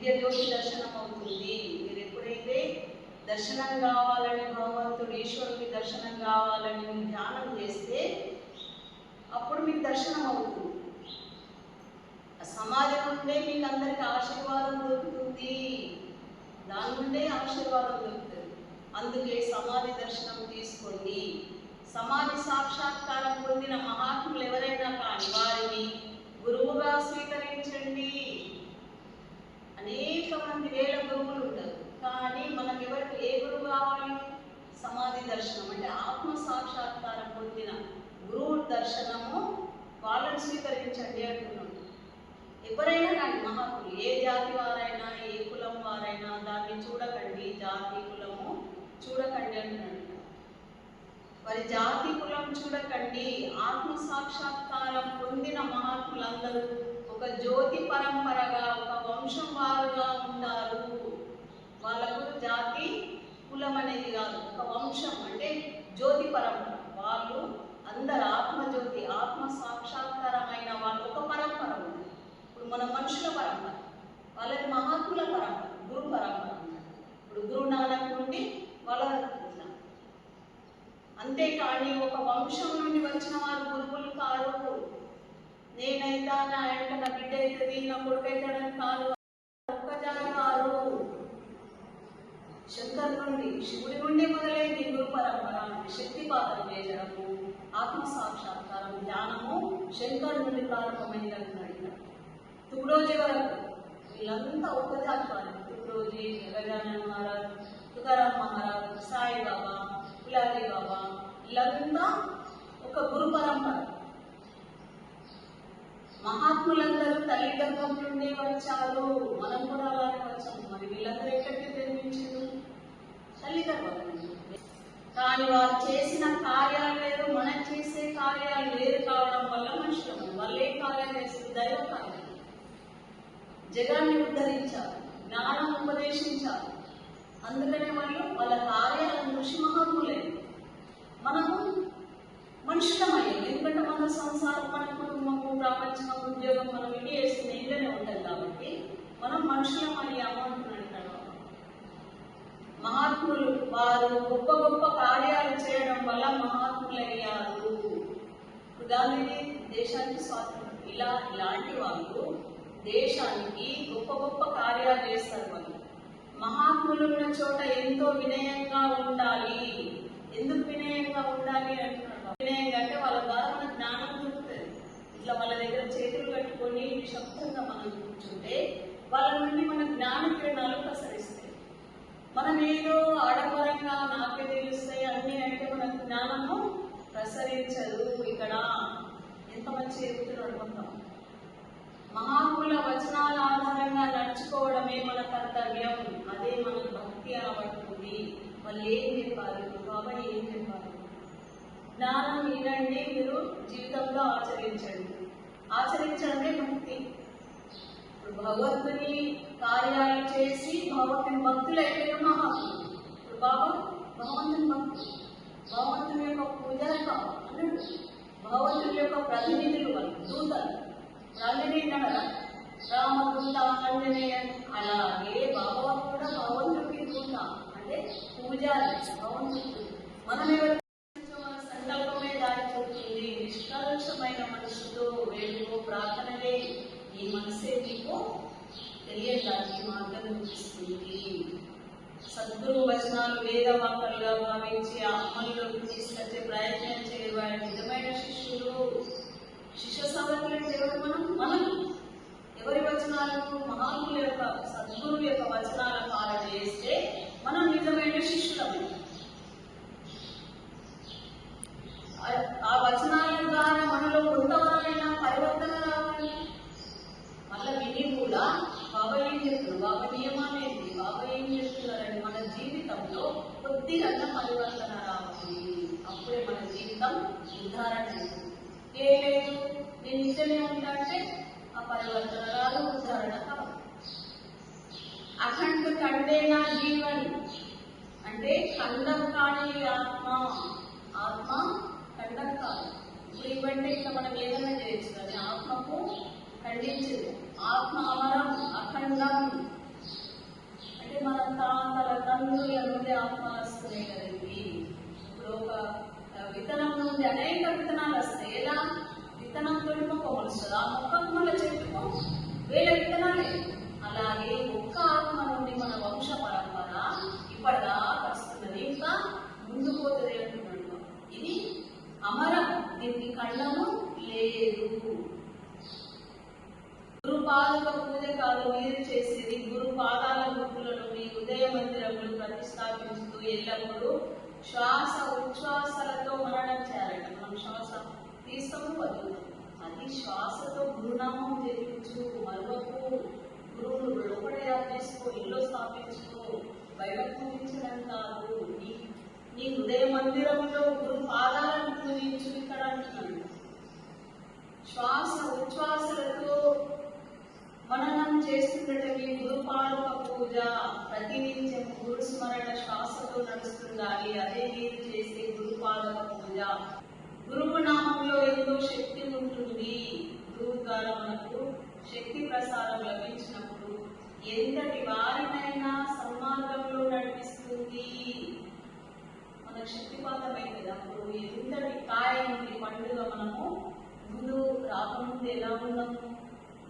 దివ్య జ్యోతి దర్శనం అవుతుంది. మీరు ఎప్పుడైతే దర్శనం కావాలని భగవంతుడు ఈశ్వరుడికి దర్శనం కావాలని మీరు ధ్యానం చేస్తే అప్పుడు మీకు దర్శనం అవుతుంది. సమాజం నుండే మీకు అందరికి ఆశీర్వాదం దొరుకుతుంది. దాని నుండే ఆశీర్వాదం దొరుకుతుంది. అందుకే సమాధి దర్శనం తీసుకోండి. సమాధి సాక్షాత్కారం పొందిన మహాత్ములు ఎవరైనా కానీ వారిని గురువుగా స్వీకరించండి. అనేక మంది వేల గురువులు ఉంటారు కానీ మనకు ఎవరికి ఏ గురువు కావాలి? సమాధి దర్శనం. అంటే ఆత్మ సాక్షాత్కారం పొందిన గురువు దర్శనము వాళ్ళని స్వీకరించండి అంటున్నాడు. ఎవరైనా కానీ మహాత్ములు ఏ జాతి వారైనా ఏ కులం వారైనా దాన్ని చూడకండి జాతి కులము చూడకండి అంటున్నాడు. వారి జాతి కులం చూడకండి ఆత్మ సాక్షాత్కారం పొందిన మహాత్ములందరూ ఒక జ్యోతి పరంపరగా ఒక వంశం వారుగా ఉంటారు. వాళ్ళకు జాతి కులం అనేది కాదు. ఒక వంశం అంటే జ్యోతి పరంపర వాళ్ళు అందరు ఆత్మజ్యోతి ఆత్మ సాక్షాత్కారమైన వాళ్ళు. ఒక పరంపర ఉంది. ఇప్పుడు మన మనుషుల పరంపర వాళ్ళది మహాత్ముల పరంపర గురు పరంపర. ఇప్పుడు గురు నానక్ నుండి వాళ్ళ అంతేకాని ఒక వంశం నుండి వచ్చిన వారు గురువులు కారు. నేనైతా నా ఎంట నా బిడ్డ అవుతుంది నా కొడుకు అవుతాడని కాదు. ఒక్క జాతి శంకర్ నుండి శివుడి నుండి మొదలైంది గురు పరంపర శక్తిపాతం చేయడము ఆత్మ సాక్షాత్కారం ధ్యానము శంకర్ నుండి ప్రారంభమైంది అంటున్నాడు ఇక్కడ. తుగ్రోజీ వరకు. వీళ్ళంతా ఒక జాతి వారు. తుగ్రోజీ గజానన్ మహారాజ్ తుకారాం మహారాజ్ సాయి గులాబీ బాబా. వీళ్ళంతా ఒక గురు పరంపర. మహాత్ములందరూ తల్లి నుండి వచ్చారు మనం కూడా అలానే వచ్చాము. మరి వీళ్ళందరూ ఎక్కడికి జన్మించారు? తల్లి గర్భం కానీ వారు చేసిన కార్యాలు వేరు మనం చేసే కార్యాలు వేరు కావడం వల్ల మనుషులు వాళ్ళు ఏ కార్యాలు చేస్తారు దైవ కార్యాలు జగాన్ని ఉద్ధరించారు జ్ఞానం ఉపదేశించారు. అందుకనే వాళ్ళు వాళ్ళ కార్యాలను ఋషి మహాత్ములే. మనము మనుషులమయ్యాం. ఎందుకంటే మన సంసారం మన కుటుంబము ఉద్యోగం మనం ఇవి వేసుకుని ఉంటుంది కాబట్టి మనం మనుషులం అని అంటున్నాడు ఇక్కడ. మహాత్ములు వారు గొప్ప గొప్ప కార్యాలు చేయడం వల్ల మహాత్ములయ్యారు. ఉదాహరణకి దేశానికి స్వాతంత్రం. ఇలా ఇలాంటి వాళ్ళు దేశానికి గొప్ప గొప్ప కార్యాలు చేస్తారు వాళ్ళు. మహాత్ములు ఉన్న చోట ఎంతో వినయంగా ఉండాలి. ఎందుకు వినయంగా ఉండాలి అంటున్నాడు? వినయంగా అంటే వాళ్ళ ద్వారా జ్ఞానం ఇట్లా వాళ్ళ దగ్గర చేతులు కట్టుకొని నిశ్శబ్దంగా మనం కూర్చుంటే వాళ్ళ నుండి మన జ్ఞాన కిరణాలు ప్రసరిస్తాయి. మనం ఏదో ఆడపరంగా నాకే తెలుస్తాయి అన్ని అంటే మన జ్ఞానము ప్రసరించదు. ఇక్కడ ఎంత మంచి చెబుతున్నాడు అనుకుంటాం మహాకుల వచనాల ఆధారంగా నడుచుకోవడమే మన కర్తవ్యం. అదే మన భక్తి అనబడుతుంది వాళ్ళు ఏం చెప్పారు బాబా ఏం చెప్పారు? జ్ఞానం వినండి మీరు జీవితంలో ఆచరించండి. ఆచరించడమే భక్తి ఇప్పుడు భగవంతుని కార్యాలు చేసి భగవంతుని భక్తులు అయిపోయిన మహాత్ములు. ఇప్పుడు బాబా భగవంతుని భక్తులు. భగవంతుని యొక్క పూజారి కావాలి అన్నాడు. భగవంతుని యొక్క ప్రతినిధులు వాళ్ళు దూతలు. రాజనీయ రామదూత ఆంజనేయ అలాగే బాబా కూడా భగవంతుడికి దూత. అంటే పూజారి భగవంతుడు. మనం ఎవరు ఈ మీకు తెలియటానికి తెలియడానికి మార్గం సద్గురు వచనాలు వేద వాక్యాలుగా భావించి ఆ అమలులోకి తీసుకొచ్చే ప్రయత్నం చేయవారి నిజమైన శిష్యులు శిష్య సాధకులు అంటే ఎవరు మనం మనం ఎవరి వచనాలకు మహాత్ముల యొక్క సద్గురు యొక్క వచనాల పాలన చేస్తే మనం నిజమైన శిష్యులమే ఆ- ఆ వచనాల ద్వారా మనలో కొంతవరైనా పరివర్తన రావాలి మళ్ళీ విని కూడా బాబా ఏం చెప్తున్నారు బాబా నియమాలు ఏంటి బాబా ఏం చెప్తున్నారని మన జీవితంలో కొద్దిగా పరివర్తన రావాలి. అప్పుడే మన జీవితం ఉదాహరణ ఏ లేదు నేను నిజమే ఉంటా అంటే ఆ పరివర్తన రాదు ఉదాహరణ అఖండ కండేనా జీవన్ అంటే ఖండం కాని ఆత్మ. ఆత్మ ఖండం కాదు. ఇప్పుడు ఇవ్వండి ఇట్లా మనం ఏదైనా చేయొచ్చు కానీ ఆత్మకు ఖండించదు. ఆత్మ అమరం అఖండం. విత్తనం నుండి అనేక విత్తనాలు వస్తాయి ఎలా విత్తనం తోటి మొక్క మొలుస్తుంది ఆ మొక్కకు మళ్ళీ చెట్టుకు వేల విత్తనాలే ఈ శ్వాసతో గురునామం జపించు మరొకకు గురువును లోపడే చేసుకో ఇల్లు స్థాపించుకో బయట పూజించడం కాదు. నీ నీ హృదయ మందిరంలో గురు పాదాలను పూజించు ఇక్కడ అంటున్నాను శ్వాస ఉచ్ఛ్వాసలతో మననం చేస్తుండటమే గురుపాలుక పూజ ప్రతినిత్యం గురు స్మరణ శ్వాసతో నడుస్తుండాలి. అదే మీరు చేసే గురుపాలక పూజ. గురువు నామంలో ఎంతో శక్తి ఉంటుంది. గురువు ద్వారా మనకు శక్తి ప్రసారం లభించినప్పుడు ఎంతటి వారినైనా సన్మార్గంలో నడిపిస్తుంది. మనకు శక్తిపాతమైన అప్పుడు ఎంతటి కాయ నుండి పండుగ మనము ముందు రాకముందు ఎలా ఉన్నాము?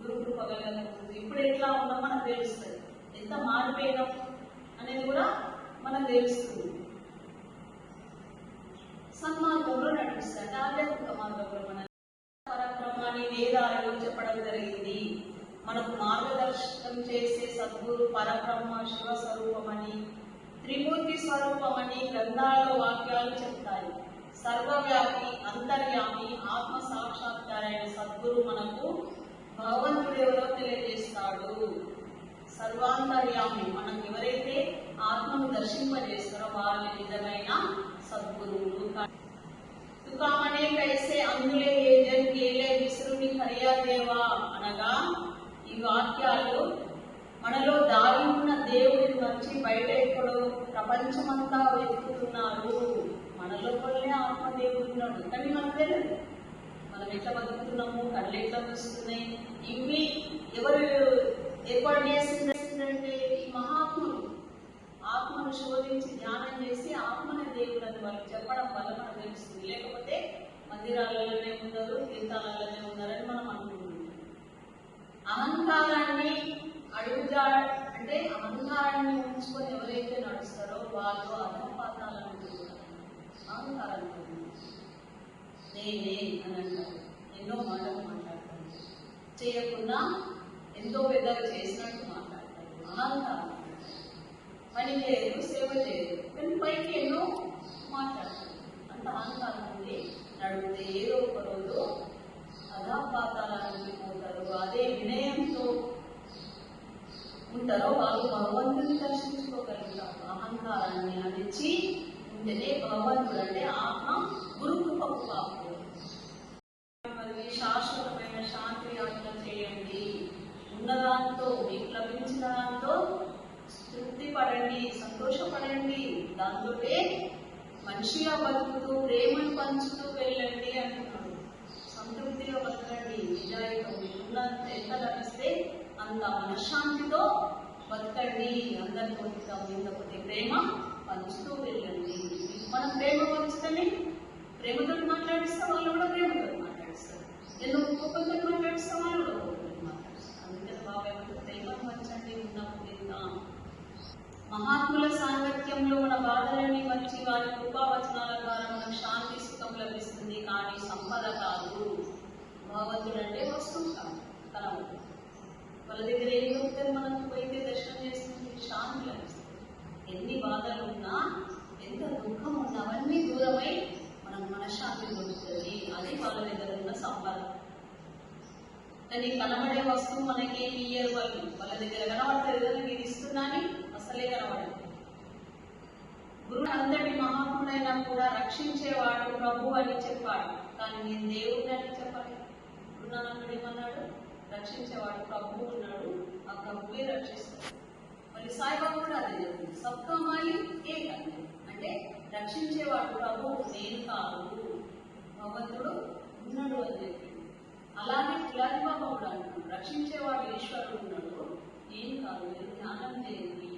గురు కృప కలగకముందు ఇప్పుడు ఎట్లా ఉన్నాం మనకు తెలుస్తుంది. ఎంత మారిపోయినాం అనేది కూడా మనకు తెలుస్తుంది. సన్మార్గంలో నడిపిస్తాడు ఆధ్యాత్మిక మార్గంలో మన పరబ్రహ్మాన్ని వేదాలలో చెప్పడం జరిగింది. మనకు మార్గదర్శనం చేసే సద్గురు పరబ్రహ్మ శివ స్వరూపమని త్రిమూర్తి స్వరూపమని గ్రంథాలలో వాక్యాలు చెప్తాయి. సర్వవ్యాపి అంతర్యామి ఆత్మ సాక్షాత్కారైన సద్గురు మనకు భగవంతుడు ఎవరో తెలియజేస్తాడు? సర్వాంతర్యామి మనం ఎవరైతే ఆత్మను దర్శింపజేస్తారో వారిని నిజమైన సద్గురువులు తుకామనే కైసే అందులే ఏ జన్ కేలే విసురుని హరియా దేవా అనగా ఈ వాక్యాలు మనలో దాగి ఉన్న దేవుడిని వచ్చి బయట ఎక్కడో ప్రపంచమంతా వెతుకుతున్నారు మన లోపలనే ఆత్మదేవుడు ఉన్నాడు. కానీ మనకు తెలియదు మనం ఎట్లా బతుకుతున్నాము? కళ్ళు ఎట్లా వస్తున్నాయి ఇవి ఎవరు ఏర్పాటు చేసిందంటే ఆత్మను శోధించి ధ్యానం చేసి ఆత్మనే దేవుడు అని వాళ్ళు చెప్పడం వల్ల మనకు తెలుస్తుంది. లేకపోతే మందిరాలలోనే ఉన్నారు తీర్థాలలోనే ఉన్నారని మనం అనుకుంటున్నాం. అహంకారాన్ని అడుగుజా అంటే అహంకారాన్ని ఉంచుకొని ఎవరైతే నడుస్తారో వాళ్ళు అధపాతాలను అహంకారాన్ని నేనే అని అంటారు. ఎన్నో మాటలు మాట్లాడతారు. చేయకుండా ఎంతో పెద్దగా చేసినట్టు మాట్లాడతారు. అహంకారం. పని లేదు సేవ లేదు. కానీ పైకి ఎన్నో మాట్లాడతారు అంత అహంకారం ఉంది. నడిపితే ఏదో ఒక రోజు అధాపాతాలకి పోతారు. అదే వినయంతో ఉంటారో వాళ్ళు భగవంతుని దర్శించుకోగలుగుతారు. అహంకారాన్ని అణిచి ఉంటేనే భగవంతుడు అంటే ఆత్మ గురు కృపకు మరి శాశ్వతమైన శాంతి యాత్ర చేయండి. ఉన్నదాంతో మీకు లభించిన దాంతో తృప్తి పడండి సంతోషపడండి దాంతో మనిషిగా బతుకుతూ ప్రేమను పంచుతూ వెళ్ళండి అంటున్నాడు. సంతృప్తిగా బతకండి నిజాయితీ మీకున్నంత ఎంత లభిస్తే అంత మనశ్శాంతితో బతకండి. అందరితో మీద కొద్ది ప్రేమ పంచుతూ వెళ్ళండి. మనం ప్రేమ పంచుతని ప్రేమతో మాట్లాడిస్తాం వాళ్ళు కూడా ప్రేమతో మాట్లాడిస్తారు. ఎందుకు? కోపంతో మాట్లాడిస్తాం వాళ్ళు కూడా కోపంతో మాట్లాడిస్తారు అందుకని బాబాయ్ మనకు ప్రేమ పంచండి ఉన్నప్పుడు తిందాం మహాత్ముల సాంగత్యంలో మన బాధలని వచ్చి వారి కృపావచనాల ద్వారా మనకు శాంతి సుఖం లభిస్తుంది. కానీ సంపద కాదు భగవంతుడు అంటే వస్తువు కాదు కనబడు వాళ్ళ దగ్గర ఏం దొరుకుతుంది మనకు పోయితే దర్శనం చేస్తుంది శాంతి లభిస్తుంది ఎన్ని బాధలు ఉన్నా ఎంత దుఃఖం ఉన్నా అవన్నీ దూరమై మనకు మనశ్శాంతి దొరుకుతుంది అది వాళ్ళ దగ్గర ఉన్న సంపద కానీ కనబడే వస్తువు మనకి ఏమి ఇయ్యరు వాళ్ళు వాళ్ళ దగ్గర కనబడతారు కదా నేను ఇది ఇస్తున్నా అని అసలే కనబడదు గురువు అంతటి మహాత్ముడైనా కూడా రక్షించేవాడు ప్రభు అని చెప్పాడు. కానీ నేను దేవుడిని అని చెప్పాలి గురునానకుడు ఏమన్నాడు? రక్షించేవాడు ప్రభు ఉన్నాడు. ఆ ప్రభువే రక్షిస్తాడు. మరి సాయిబాబు కూడా అదే చెప్పింది సబ్కా ఏ అంటే రక్షించేవాడు ప్రభు నేను కాదు. భగవంతుడు ఉన్నాడు అని చెప్పింది అలాగే కిలాది బాబా కూడా అంటున్నాడు. రక్షించేవాడు ఈశ్వరుడు ఉన్నాడు. నేను కాదు. మీరు ధ్యానం చేయండి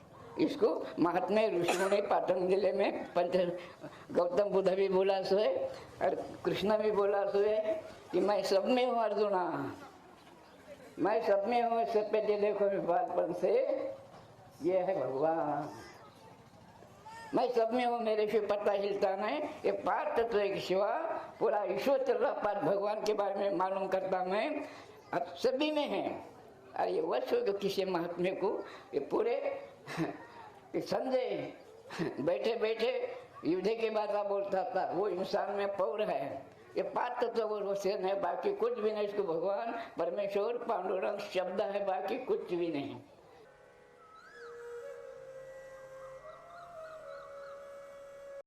इसको महात्मा ऋषियों ने पतंजलि में पंच गौतम बुद्ध भी बोला सो है और कृष्ण भी बोला सो है कि मैं सब में हूँ अर्जुना। मैं सब में हूँ सब पे देखो बालपन से। ये है भगवान। मैं सब में हूँ, मेरे से पता हिलता नहीं। ये पार तत्व के सिवा पूरा ईश्वर चल रहा पार भगवान के बारे में मालूम करता मैं। अब सभी में है। और ये वर्ष हो किसी महात्मा को। ये पूरे ये संजय, बैठे बैठे, युद्ध के बाद बोलता था, वो इंसान में पौर है। ये पात्र तो वो से है, बाकी कुछ भी नहीं, इसको भगवान परमेश्वर पांडुरंग शब्द है, बाकी कुछ भी नहीं।